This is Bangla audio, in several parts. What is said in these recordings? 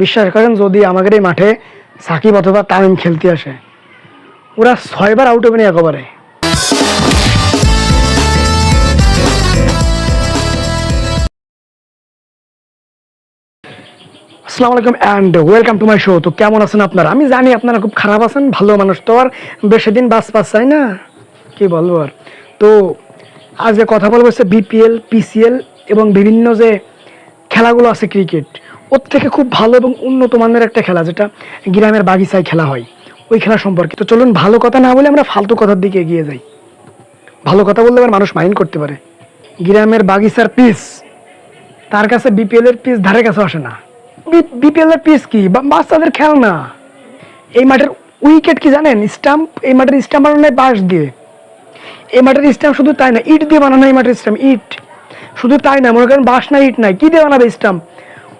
বিশ্বাস করেন, যদি আমাদের এই মাঠে সাকিব অথবা তামিম খেলতে আসে, ওরা ছয়বার আউট হবে না একেবারে। আসসালামু আলাইকুম and welcome to my show তো কেমন আছেন আপনারা? আমি জানি আপনারা খুব খারাপ আছেন, ভালো মানুষ তো আর বেশি দিন বাস পাস চাই না। কি বলব আর? তো আজ যে কথা বলব হচ্ছে বিপিএল পিসিএল এবং বিভিন্ন যে খেলাগুলো আছে ক্রিকেট ওর থেকে খুব ভালো এবং উন্নত মানের একটা খেলা, যেটা গ্রামের বাগিচায় খেলা হয়। ওই খেলা সম্পর্কে। তো চলুন, ভালো কথা না বলে আমরা ফালতু কথার দিকে এগিয়ে যাই। ভালো কথা বললে আবার মানুষ মাইন্ড করতে পারে। গ্রামের বাগিচার পিস তার কাছে বিপিএল এর পিস ধারে কাছে আসে না। বিপিএল এর পিস কি? বাচ্চাদের খেলনা। এই মাঠের উইকেট কি জানেন? স্টাম্প এই মাঠের স্টাম্প বানানো হয় বাঁশ দিয়ে। এই মাঠের স্টাম্প শুধু তাই না, ইট দিয়ে বানানো এই মাঠের স্টাম্প ইট। শুধু তাই না, মনে করেন বাঁশ না, ইট নাই। কি দিয়ে বানাবে স্টাম্প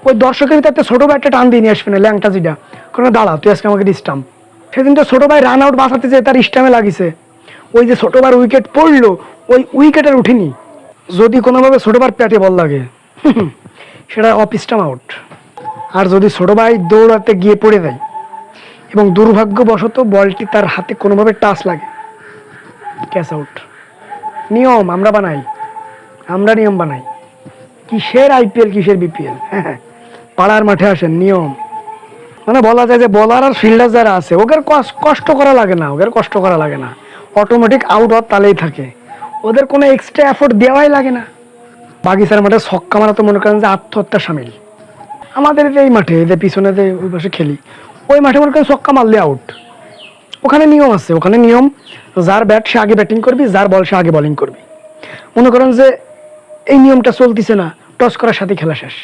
ওই দর্শকের একটা ছোটো ভাই একটা টান দিয়ে নিয়ে আসবে না, ল্যাংটা জিটা কোনো দাঁড়া, তুই আজকে আমাকে স্টাম্প সেদিন তো ছোটো ভাই রান আউট বাঁচাতে যেয়ে তার স্টামে লাগিছে। ওই যে ছোটো বার উইকেট পড়ল, ওই উইকেটের উঠিনি। যদি কোনোভাবে ছোটো বার প্যাটে বল লাগে, সেটা অফ স্টাম আউট আর যদি ছোটো ভাই দৌড়াতে গিয়ে পড়ে যায়, এবং দুর্ভাগ্যবশত বলটি তার হাতে কোনোভাবে টাচ লাগে, ক্যাচ আউট নিয়ম, আমরা বানাই। আমরা নিয়ম বানাই। কিসের আইপিএল কিসের বিপিএল হ্যাঁ হ্যাঁ পাড়ার মাঠে আসেন, নিয়ম। মানে বলা যায় যে বলার আর ফিল্ডার যারা আছে, ওদের কষ্ট করা লাগে না, ওদের কষ্ট করা লাগে না। অটোমেটিক আউট হওয়ার তালেই থাকে। ওদের কোনো এক্সট্রা এফোর্ট দেওয়াই লাগে না। বাগিচার মাঠে ছক্কা মারা তো মনে করেন যে আত্মহত্যা সামিল। আমাদের এই মাঠে, যে পিছনে যে ওই পাশে খেলি, ওই মাঠে মনে করেন ছক্কা মারলে আউট ওখানে নিয়ম আছে, ওখানে নিয়ম, যার ব্যাট সে আগে ব্যাটিং করবি, যার বল সে আগে বোলিং করবি। মনে করেন যে এই নিয়মটা চলতিছে না, টস করার সাথে খেলা শেষ।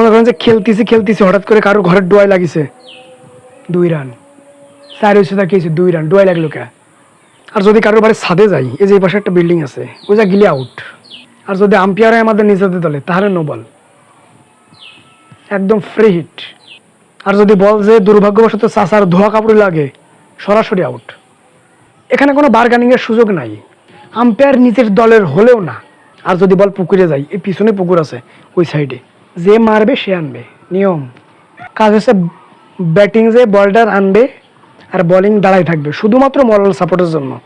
মনে করেন যে খেলতেছি খেলতেছি, হঠাৎ করে কারোর ঘরের ডোয়াই লাগিছে। দুই রান। চার হয়েছে তা খেয়েছে দুই রান, ডোয়াই লাগল কে? আর যদি কারোর বাড়ির ছাদে যাই, এই যে এই পাশে একটা বিল্ডিং আছে, ওই যা গিলে আউট আর যদি আম্পায়ার হয় আমাদের নিজেদের দলে, তাহলে নো বল একদম ফ্রি হিট আর যদি বল যে দুর্ভাগ্যবশত চাষার ধোয়া কাপড় লাগে, সরাসরি আউট এখানে কোনো বার্গানিংয়ের সুযোগ নাই। আম্পায়ার নিজের দলের হলেও না। আর যদি বল পুকুরে যায়, এই পিছনে পুকুর আছে, ওই সাইডে যে মারবে সে আনবে। নিয়ম। কাজ হচ্ছে ব্যাটিং যে বলটার আনবে আর বোলিং দাঁড়াই থাকবে, শুধুমাত্র মরাল সাপোর্টের জন্য।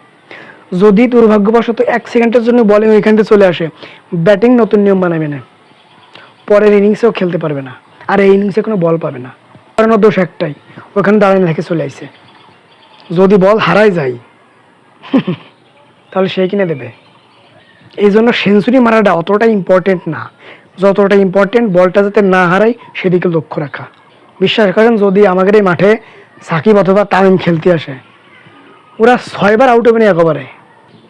যদি দুর্ভাগ্যবশত এক সেকেন্ডের জন্য বলিং ওইখান থেকে চলে আসে ব্যাটিং নতুন নিয়ম বানাবে না। পরের ইনিংসেও খেলতে পারবে না। আর এই ইনিংসে কোনো বল পাবে না। কারণ দোষ একটাই, ওখানে দাঁড়ানো থেকে চলে আইছে। যদি বল হারাই যায়, তাহলে সে কিনে দেবে। এই জন্য সেঞ্চুরি মারাটা অতটা ইম্পর্টেন্ট না। যতটা ইম্পর্টেন্ট বলটা যাতে না হারাই সেদিকে লক্ষ্য রাখা। বিশ্বাস করেন, যদি আমাদের এই মাঠে সাকিব অথবা তামিম খেলতে আসে, ওরা ছয়বার আউট হবে না একেবারে।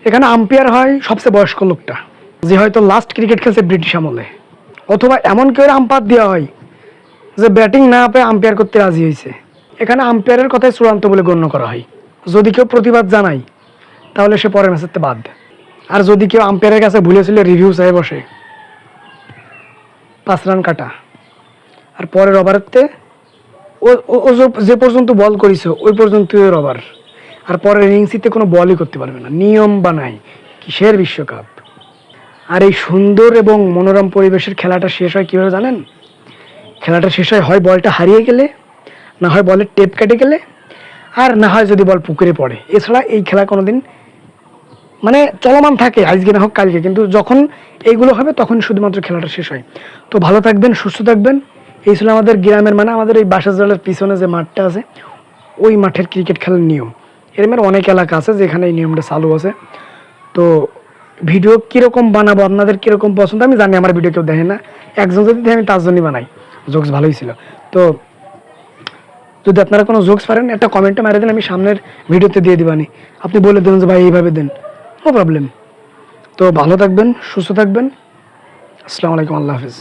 এখানে আম্পায়ার হয় সবচেয়ে বয়স্ক লোকটা, যে হয়তো লাস্ট ক্রিকেট খেলছে ব্রিটিশ আমলে। অথবা এমন কেউ আম্পায়ার দেওয়া হয়, যে ব্যাটিং না পেয়ে আম্পায়ার করতে রাজি হয়েছে। এখানে আম্পায়ারের কথাই চূড়ান্ত বলে গণ্য করা হয়। যদি কেউ প্রতিবাদ জানায়, তাহলে সে পরের ম্যাচেতে বাদ আর যদি কেউ আম্পায়ারের কাছে ভুলেছিল রিভিউ চাই বসে পাঁচ রান কাটা। আর পরের ওভারেতে ও, ও- যে- পর্যন্ত বল করেছে, ওই পর্যন্ত ওর ওভার। আর পরের ইনিংসিতে কোনো বলই করতে পারবে না। নিয়ম বানায় কিসের বিশ্বকাপ? আর এই সুন্দর এবং মনোরম পরিবেশের খেলাটা শেষ হয় কীভাবে জানেন? খেলাটা শেষ হয় হয় বলটা হারিয়ে গেলে, না হয় বলের টেপ কেটে গেলে, আর না হয় যদি বল পুকুরে পড়ে। এছাড়া এই খেলা কোনোদিন মানে চলমান থাকে আজকে না হোক, কালকে, কিন্তু যখন এইগুলো হবে, তখন শুধুমাত্র খেলাটা শেষ হয়। তো ভালো থাকবেন, সুস্থ থাকবেন। এই ছিল আমাদের গ্রামের মানে আমাদের এই বাসা জলের পিছনে যে মাঠটা আছে, ওই মাঠের ক্রিকেট খেলার নিয়ম। এরমের অনেক এলাকা আছে যেখানে এই নিয়মটা চালু আছে। তো ভিডিও কীরকম বানাবো, আপনাদের কীরকম পছন্দ, আমি জানি আমার ভিডিও কেউ দেখে না। একজন যদি আমি তার জন্যই বানাই। জোকস ভালোই ছিল। তো যদি আপনারা কোনো জোকস পারেন, একটা কমেন্টে মারে দেন আমি সামনের ভিডিওতে দিয়ে দিবানি। আপনি বলে দেন যে, ভাই, এইভাবে দেন। নো প্রবলেম তো ভালো থাকবেন সুস্থ থাকবেন। আসসালামু আলাইকুম আল্লাহ হাফিজ।